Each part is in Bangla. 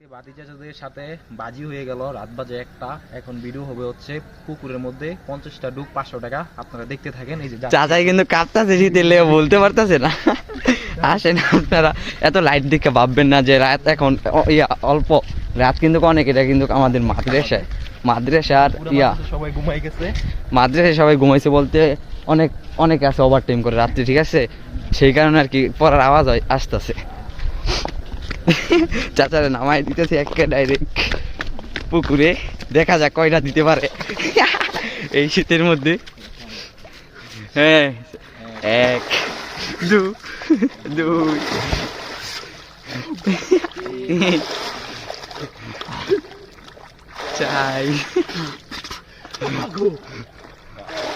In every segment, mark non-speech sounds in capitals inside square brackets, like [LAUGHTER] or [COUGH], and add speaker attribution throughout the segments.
Speaker 1: আজকে বাতি চাচাদের সাথে বাজি হয়ে গেল রাত বাজে একটা। এখন ভিডিও হবে হচ্ছে পুকুরের মধ্যে পঞ্চাশটা ডুব পাঁচশো টাকা। আপনারা দেখতে থাকেন এই যে
Speaker 2: চাচাই কিন্তু কাঁপতাছে শীতে লেগে বলতে পারতাছে না। আসেন আপনারা এত লাইট দেখে ভাববেন না যে রাত এখন ইয়া অল্প। রাত কিন্তু অনেক এটা কিন্তু আমাদের মাদ্রাসায়। মাদ্রাসার ইয়া।
Speaker 1: সবাই ঘুমাই গেছে।
Speaker 2: মাদ্রাসায় সবাই ঘুমাইছে বলতে অনেক অনেক আছে ওভার টাইম করে রাত্রে ঠিক আছে? সেই কারণে আর কি পড়ার আওয়াজ হয় আসতেছে। [LAUGHS] চাচারে নামাই দিতেছে একে ডাইরেক্ট পুকুরে। দেখা যাক কয়টা দিতে পারে। [LAUGHS] এই শীতের মধ্যে। হ্যাঁ এক দু দুই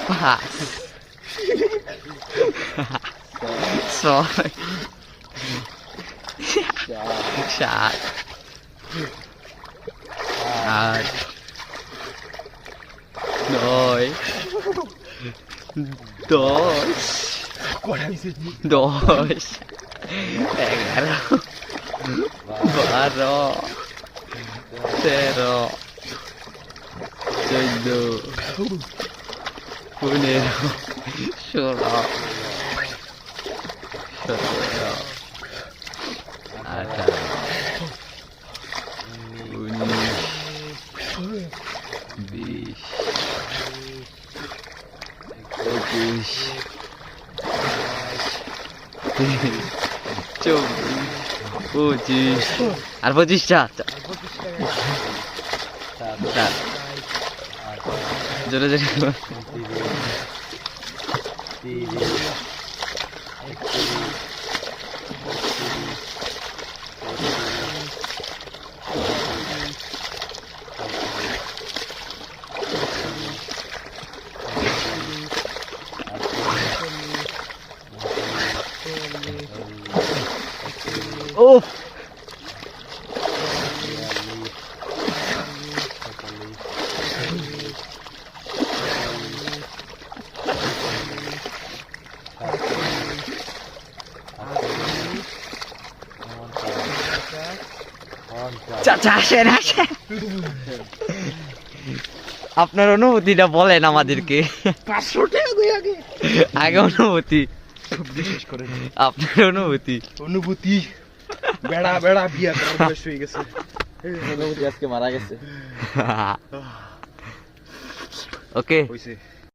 Speaker 2: পাঁচ ছয় chato. Ai. Dói. Dói. Dói. Pegaram. Barro. Cero. Doido. Funeiro. Choró. Choró. বিশ একুশ চব্বিশ পঁচিশ আর পঁচিশটা চার। জোরে জোরে বল। উফ। চাচা আসেন আসেন। আপনার অনুভূতিটা বলেন আমাদেরকে।
Speaker 1: আগে?
Speaker 2: অনুভূতি। আপনার অনুভূতি।
Speaker 1: অনুভূতি। বেড়া বেড়া বিয়া করার বয়স হয়ে গেছে।
Speaker 3: আজকে মারা গেছে। [LAUGHS]
Speaker 2: ওকে
Speaker 1: হইছে।